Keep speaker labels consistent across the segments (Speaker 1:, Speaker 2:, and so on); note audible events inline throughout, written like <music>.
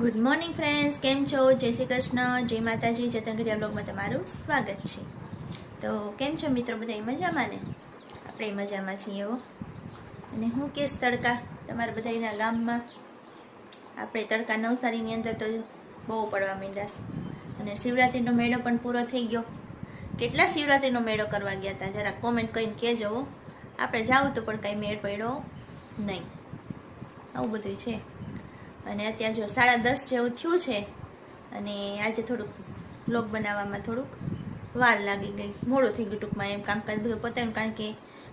Speaker 1: Good morning friends કેમ છો? જય શ્રી કૃષ્ણ. જય માતાજી. જતનગઢિયા બ્લોગમાં તમારું સ્વાગત છે. તો કેમ છો મિત્રો? બધા મજામાં ને? આપણે મજામાં છીએ એવો અને હું કેસ તડકા? તમારા બધાના ગામમાં આપણે તડકા નવસારીની અંદર તો બહુ પડવા માંડ્યા અને શિવરાત્રિનો મેળો પણ પૂરો થઈ ગયો. કેટલા શિવરાત્રિનો મેળો કરવા ગયા હતા? જરા કોમેન્ટ કરીને કહેજો. આપણે જાવું તો પણ કાંઈ મેળ પડ્યો નહીં. આવું બધું છે. અને અત્યારે જો સાડા દસ જેવું થયું છે અને આજે થોડુંક લોક બનાવવામાં થોડુંક વાર લાગી ગઈ. મોડું થઈ ગયું ટૂંકમાં એમ કામકાજ બધું પતાવ્યું કારણ કે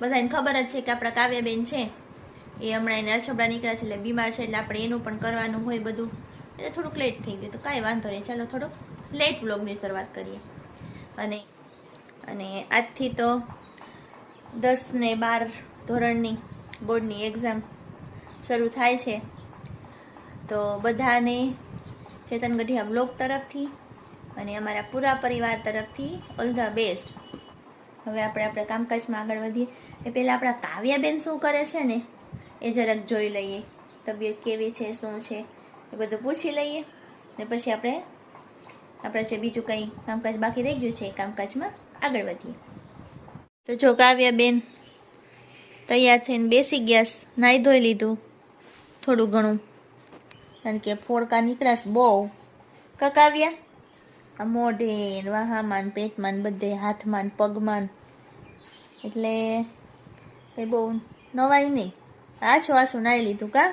Speaker 1: બધાને ખબર જ છે કે આપણા કાવ્યાબેન છે એ હમણાં એને અછબડા નીકળ્યા છે એટલે બીમાર છે એટલે આપણે એનું પણ કરવાનું હોય બધું. એટલે થોડુંક લેટ થઈ ગયું તો કાંઈ વાંધો નહીં. ચાલો થોડુંક લેટ બ્લોગની શરૂઆત કરીએ. અને અને આજથી તો દસ ને બાર ધોરણની બોર્ડની એક્ઝામ શરૂ થાય છે. તો બધાને ચેતન ગઢિયા બ્લોગ તરફથી અને અમારા પૂરા પરિવાર તરફથી ઓલ ધ બેસ્ટ હવે આપણે આપણે કામકાજમાં આગળ વધીએ. એ પહેલાં આપણા કાવ્યાબેન શું કરે છે ને, એ જરાક જોઈ લઈએ. તબિયત કેવી છે, શું છે, એ બધું પૂછી લઈએ. ને પછી આપણે આપણે જે બીજું કંઈ કામકાજ બાકી રહી ગયું છે એ કામકાજમાં આગળ વધીએ. તો જો કાવ્યાબેન તૈયાર થઈને બેસી ગયા નાહી ધોઈ લીધું થોડું ઘણું. કારણ કે ફોડકા નીકળાશ બહુ. કકાવ્યા? આ મોઢે ને વાહામાં પેટમાં બધે હાથમાં ને પગમાં એટલે એ બહુ નવાય નહીં. આછું આછું નાઈ લીધું કા?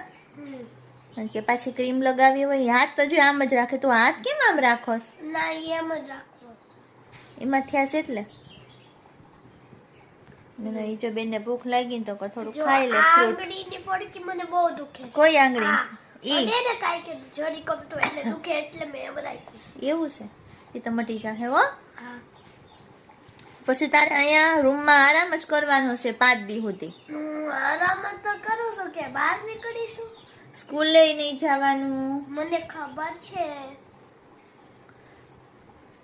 Speaker 1: કારણ કે પાછી ક્રીમ લગાવી હોય હાથ તો જો આમ જ રાખે તું હાથ કેમ આમ રાખો
Speaker 2: ના એમ જ રાખો.
Speaker 1: એમાં થયા છે એટલે? અને એ જો બેનને ભૂખ લાગી ને તો થોડું ખાઈ લે ફ્રૂટ
Speaker 2: આંગળીની પડકી મને બહુ દુખે
Speaker 1: કોઈ આંગળી?
Speaker 2: હા.
Speaker 1: ઈ.
Speaker 2: અડે ને કાંઈ કે જરી કપટું એટલે દુખે એટલે મેં એમ રાખ્યું
Speaker 1: એવું છે? એ તો મટી જશે હો. પછી તારે અહીંયા રૂમમાં આરામ જ કરવાનો છે પાંચ દી સુધી.
Speaker 2: આરામ જ તો કરું છું કે બહાર નીકળીશું?
Speaker 1: સ્કૂલે નહીં જવાનું.
Speaker 2: મને ખબર છે.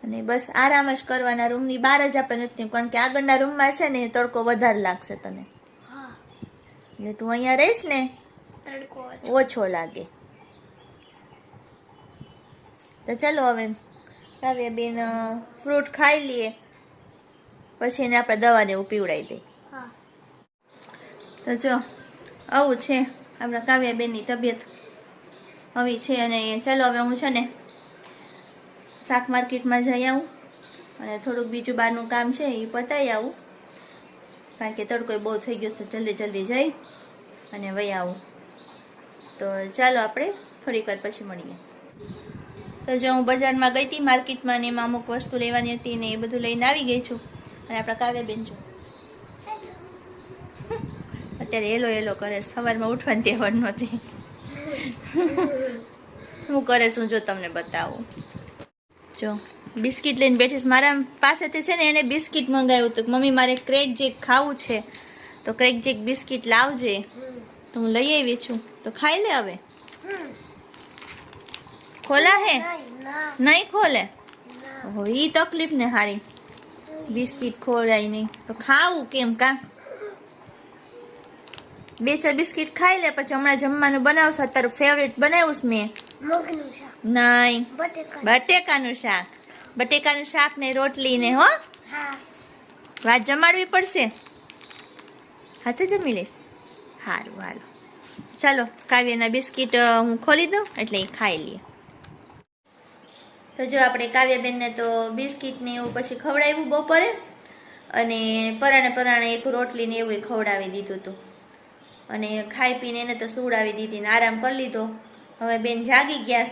Speaker 1: અને બસ આરામ જ કરવાના રૂમની બહાર જ આપણે નથી કારણ કે આગળના રૂમમાં છે ને તડકો વધારે લાગશે તને.
Speaker 2: હા.
Speaker 1: એટલે તું અહીંયા રહીશ ને?
Speaker 2: તડકો
Speaker 1: ઓછો. લાગે. તો ચલો હવે કાવ્ય બેન ફ્રૂટ ખાઈ લઈએ પછી એને આપણે દવાને એવું પીવડાવી દઈએ.
Speaker 2: હા.
Speaker 1: તો જો આવું છે આપણા કાવ્યાબેનની તબિયત. આવી છે અને ચાલો હવે હું છે ને શાક માર્કેટમાં જઈ આવું. અને થોડુંક બીજું બહારનું કામ છે એ પતાવી આવું. કારણ કે તડકો બહુ થઈ ગયો તો જલ્દી જલ્દી જઈ અને વહી આવું. તો ચાલો આપણે થોડીક વાર પછી મળીએ. તો જો હું બજારમાં ગઈ હતી, માર્કેટમાં ને એમાં અમુક વસ્તુ લેવાની હતી ને એ બધું લઈને આવી ગઈ છું. અને આપણા કાવ્યાબેન જો. અત્યારે એલો એલો કરે સવારમાં ઉઠવાની તહેવાર નહોતી. હું કરે છું જો તમને બતાવું. જો, બિસ્કિટ લઈને બેઠીશ મારા પાસેથી છે ને એને બિસ્કિટ મંગાવ્યું હતું. મમ્મી, મારે ક્રેક જેક ખાવું છે. તો ક્રેક જેક બિસ્કિટ લાવજે. તો હું લઈ આવી છું. તો ખાઈ લે હવે
Speaker 2: હમ.
Speaker 1: ખોલા હે
Speaker 2: નહીં, ના
Speaker 1: નહીં ખોલે
Speaker 2: ના
Speaker 1: ઓહો ઈ તકલીફ ને હારી બિસ્કિટ ખોલાય નહીં તો ખાવું કેમ કા બે ચાર બિસ્કિટ ખાઈ લે પછી હમણાં જમવાનું બનાવશું તારું ફેવરેટ બનાવ્યું છે મેં।
Speaker 2: મગનું શાક।
Speaker 1: નહીં।
Speaker 2: બટેકા
Speaker 1: બટેકાનું શાક। બટેકાનું શાક ને રોટલી ને હો?
Speaker 2: હા।
Speaker 1: વાત જમાડવી પડશે? હાથે જમી લઈશ? સારું હારું. ચાલો, કાવ્યના બિસ્કિટ હું ખોલી દઉં એટલે એ ખાઈ લઈએ તો જો આપણે કાવ્યાબેનને તો બિસ્કિટને એવું પછી ખવડાવ્યું બપોરે અને પરાણે પરાણે એક રોટલીને એવું ખવડાવી દીધું હતું અને ખાઈ પીને એને તો સુવડાવી દીધી ને આરામ કરી લીધો. હવે બેન જાગી ગયા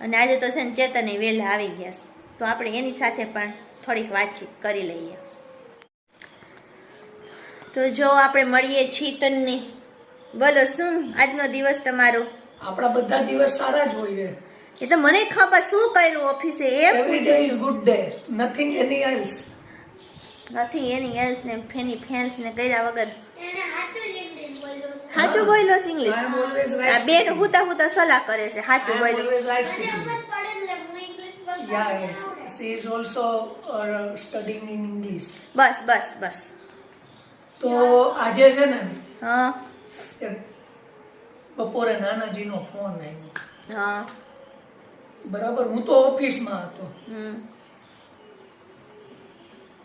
Speaker 1: અને આજે તો છે ને ચેતને વહેલા આવી ગયા તો આપણે એની સાથે પણ થોડીક વાતચીત કરી લઈએ. તો જો આપણે મળીએ ચેતનને બોલો શું આજનો દિવસ તમારો?
Speaker 3: આપણા બધા દિવસ સારા જ હોય છે.
Speaker 1: એ તો મને ખબર શું કર્યું ઓફિસે? એ
Speaker 3: પૂછે is good day nothing any else
Speaker 1: નથી એની એલ્સ ને ફેની ફેન્સ ને કર્યા વગર.
Speaker 2: સાચું બોલ્યો છે.
Speaker 1: ઇંગ્લિશ આ બેન હુતા હુતા સલાહ કરે છે સાચું બોલ્યો.
Speaker 3: She is also uh, studying in English.
Speaker 1: બસ બસ બસ.
Speaker 3: તો આજે છે ને
Speaker 1: હા.
Speaker 3: એ બપોરે નાનાજીનો ફોન આવ્યો
Speaker 1: હા.
Speaker 3: બરાબર હું તો ઓફિસમાં હતો.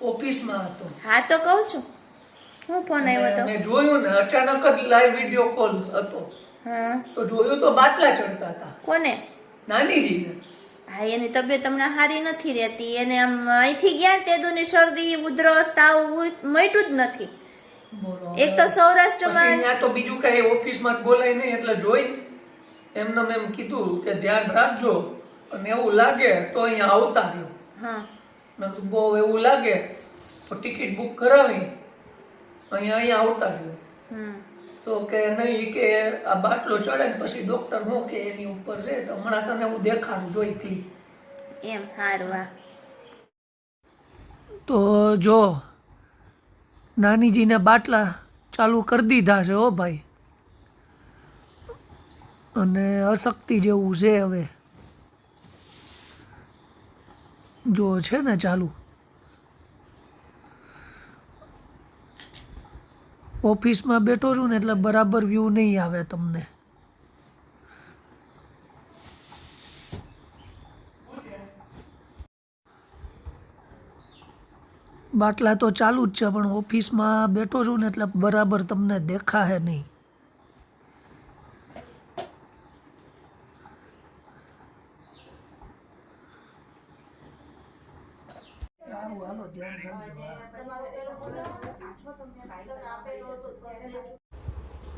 Speaker 3: ઓફિસમાં હતો.
Speaker 1: હા તો કહું છું. હું ફોન આવ્યો હતો
Speaker 3: મેં જોયું ને અચાનક જ લાઈવ વીડિયો કોલ હતો.
Speaker 1: હા.
Speaker 3: તો જોયું તો બાટલા ચડતા હતા.
Speaker 1: કોને?
Speaker 3: નાનીજીને
Speaker 1: હા એની તબિયત તમને સારી નથી રહેતી. એને આમ અહીંથી ગયા તે દુની શરદી ઉધરસ તાવ મટ્યું જ નથી. એક તો
Speaker 3: પછી
Speaker 1: સૌરાષ્ટ્રમાં
Speaker 3: અહીંયા તો બીજું કઈ ઓફિસમાં બોલાય નહીં એટલે જોઈ એમને મેં એમ કીધું કે ધ્યાન રાખજો. અને એવું લાગે તો અહીંયા આવતા રહ્યો.
Speaker 1: હા.
Speaker 3: મેં કીધું બહુ એવું લાગે તો ટિકિટ બુક કરાવી. અહીંયા અહીંયા આવતા રહ્યો.
Speaker 1: હમ.
Speaker 3: તો કે નહીં કે આ બાટલો ચડે ને પછી ડોક્ટર નો કે એની ઉપર છે તો હમણાં તને હું દેખાડું જોઈ ક્લિપ
Speaker 1: એમ હારવા
Speaker 3: તો જો નાનીજીને બાટલા ચાલુ કરી દીધા છે હો ભાઈ. અને અશક્તિ જેવું છે હવે. જો છે ને ચાલુ. ઓફિસમાં બેઠો છું ને એટલે બરાબર વ્યૂ નહીં આવે તમને. બાટલા તો ચાલુ જ છે પણ ઓફિસમાં બેઠો છું ને એટલે બરાબર તમને દેખાશે નહીં.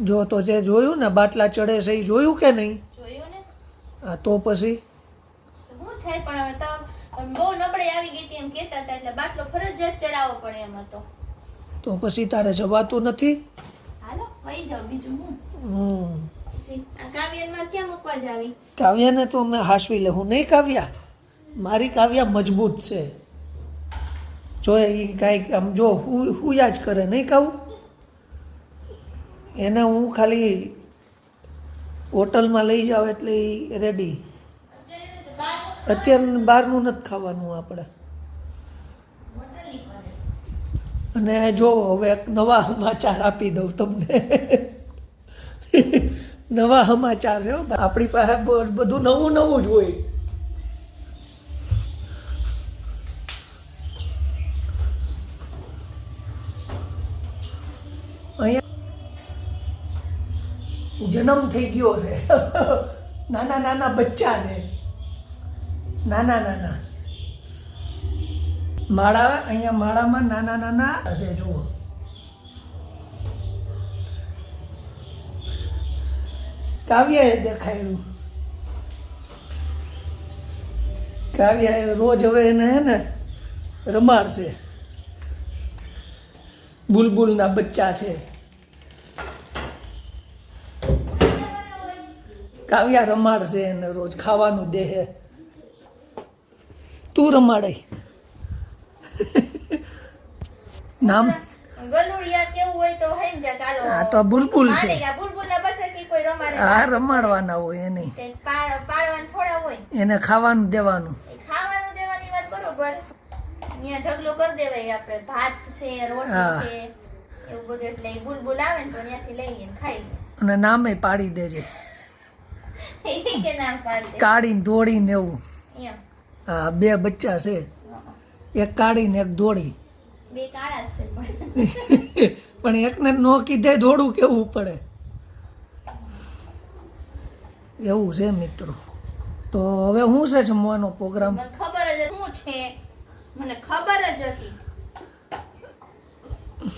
Speaker 3: જો તો જે જોયું ને બાટલા ચડે છે એ જોયું કે નહીં?
Speaker 1: જોયું ને.
Speaker 3: તો પછી?
Speaker 1: થાય પણ હવે તો બહુ નબળી આવી ગઈ હતી એમ કહેતા હતા એટલે બાટલો ફરજિયાત ચડાવવો પડે એમ હતો.
Speaker 3: તો પછી તારે જવાતું નથી?
Speaker 1: હાલો વહી જાવ બીજું હું. કાવ્યનમાં ક્યાં મૂકવા જાવી?
Speaker 3: કાવ્યાને તો અમે હાસવી લે હું નહીં કાવ્યા? મારી કાવ્યા મજબૂત છે. જો એ કાંઈક આમ જો હું હુયા જ કરે નહીં કાવું? એને હું ખાલી હોટલમાં લઈ જાઉં એટલે એ રેડી અત્યારે બહારનું નથી ખાવાનું આપણે. અને જો હવે નવા સમાચાર આપી દઉં તમને. નવા સમાચાર છે આપણી પાસે બધું નવું નવું જ હોય. અહીંયા જન્મ થઈ ગયો છે. <laughs> નાના નાના બચ્ચા છે. નાના નાના માળા, અહીંયા માળામાં નાના નાના હશે, જુઓ. કાવ્યાએ દેખાયું. કાવ્યાએ રોજ હવે એને હે ને રમાડશે. બુલબુલના બચ્ચા છે. કાવ્યા રમાડશે એને રોજ ખાવાનું દેહે. તું રમાડે નામ
Speaker 1: ગલુડિયા કેવું હોય તો હે
Speaker 3: તો બુલબુલ છે
Speaker 1: આ
Speaker 3: રમાડવાના હોય એને એને ખાવાનું દેવાનું
Speaker 1: ખાવાનું દેવાની વાત બરોબર અહીંયા ઢગલો કરી દેવાય આપણે ભાત છે રોટલી છે એવું બધું એટલે બુલબુલ આવે ને તો ત્યાંથી લઈને ખાઈ
Speaker 3: અને નામે પાડી દેજે કાઢીને ધોળીને એવું
Speaker 1: એમ
Speaker 3: હા બે બચ્ચા છે. એક કાઢીને એક
Speaker 1: કાળા છે પણ.
Speaker 3: પણ એકને નો કીધે દોડું કેવું પડે? એવું છે મિત્રો. તો હવે શું છે જમવાનો પ્રોગ્રામ?
Speaker 1: ખબર જ હતી. શું છે? મને ખબર જ હતી.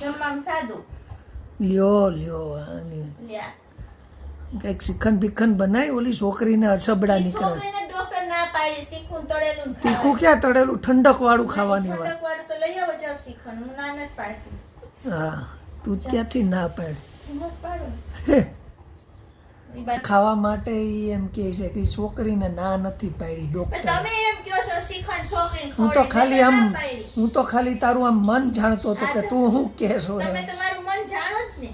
Speaker 1: જમવાનું સાદું.
Speaker 3: લ્યો લ્યો આની. કંઈક શિખંડ બિખંડ બનાવી ઓલી છોકરીને અછબડા નીકળે.
Speaker 1: ના પાડી તીખું તળેલું
Speaker 3: તીખું ક્યાં તળેલું? ઠંડક વાળું ખાવાની વાત
Speaker 1: ઠંડકવાળું તો લઈ આવો જાવ શીખવાનું. હું ના નથી પાડતી.
Speaker 3: હા તું ક્યાંથી ના પાડ? ખાવા માટે એમ કે છે કે છોકરીને ના નથી પાડી ડોક્ટર
Speaker 1: તમે એમ કહો છો શીખણ છોકરીને
Speaker 3: હું તો ખાલી આમ હું તો ખાલી તારું આમ મન જાણતો હતો કે તું શું કહેશો
Speaker 1: તમે તમારું મન જાણો જ ને.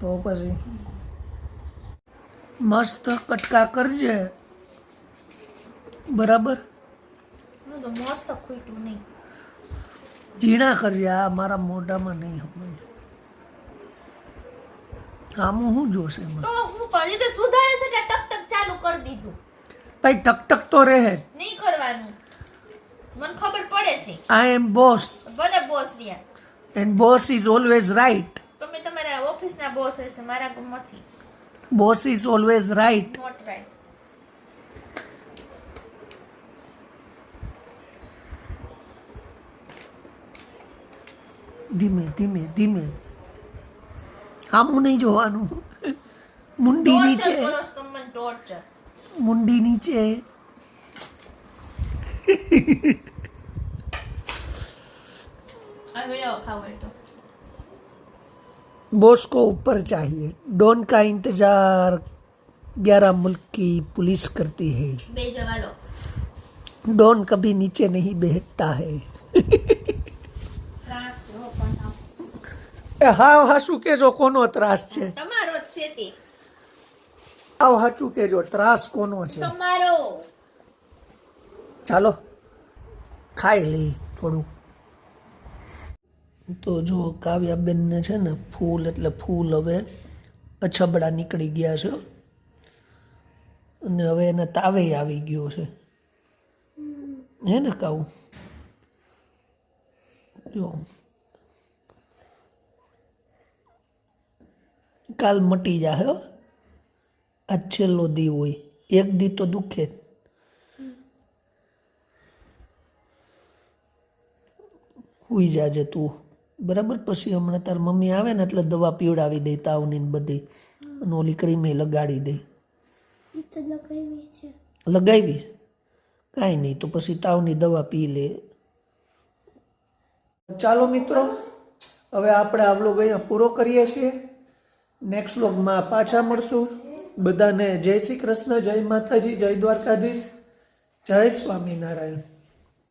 Speaker 3: તો પછી મસ્ત કટકા કરજે. બરાબર?
Speaker 1: હું તો મસ્ત ખૂટ્યું નહીં.
Speaker 3: ઝીણા કરજે આ મારા મોઢામાં નહીં સમજ આમાં શું જોશે એમાં?
Speaker 1: તો હું પણ એ તો સુધારે છે કે ટક ટક ચાલુ કરી દીધું.
Speaker 3: ભાઈ ટક ટક તો રહે
Speaker 1: નહીં કરવાનું. મને ખબર પડે છે.
Speaker 3: આઈ એમ બોસ
Speaker 1: ભલે બોસ રહ્યા.
Speaker 3: And boss is always right
Speaker 1: તમે તમારા ઓફિસના બોસ હશે મારા નથી.
Speaker 3: Boss is always right
Speaker 1: not right
Speaker 3: ધીમે ધીમે ધીમે આમું નહીં જોવાનું મુંડી નીચે
Speaker 1: ટોર્ચર કરો છો તમે મને ટોર્ચર
Speaker 3: મુંડી નીચે
Speaker 1: હવે જાઓ ખાવ હોય તો
Speaker 3: बॉस को ऊपर चाहिए डॉन का इंतजार ग्यारह मुल्क की पुलिस करती है
Speaker 1: બે જવા લો
Speaker 3: डॉन कभी नीचे नहीं बैठता है એ હાવ હાસું કેજો કોનો ત્રાસ છે?
Speaker 1: તમારો જ છે તે.
Speaker 3: આવ હાચું કેજો ત્રાસ કોનો છે?
Speaker 1: તમારો.
Speaker 3: ચાલો ખાઈ લઈ થોડું તો જો કાવ્યાબેનને છે ને ફૂલ એટલે ફૂલ હવે અછબડા નીકળી ગયા છે. અને હવે એને તાવે આવી ગયો છે. હે ને કાવું? જો. કાલ મટી જાહે હો. આ છેલ્લો દી હોય. એક દી તો દુખે. હુઈ જાજે તું. બરાબર? પછી હમણાં તાર મમ્મી આવે ને એટલે દવા પીવડાવી દે તાવની ને બધી. અને ઓલી ક્રીમે લગાડી દે. લગાવી? કાંઈ નહીં તો પછી તાવની દવા પી લે. ચાલો મિત્રો હવે આપણે આ વ્લોગ અહીંયા પૂરો કરીએ છીએ. નેક્સ્ટ વ્લોગમાં પાછા મળશું. બધાને જય શ્રી કૃષ્ણ જય માતાજી જય દ્વારકાધીશ. જય સ્વામિનારાયણ.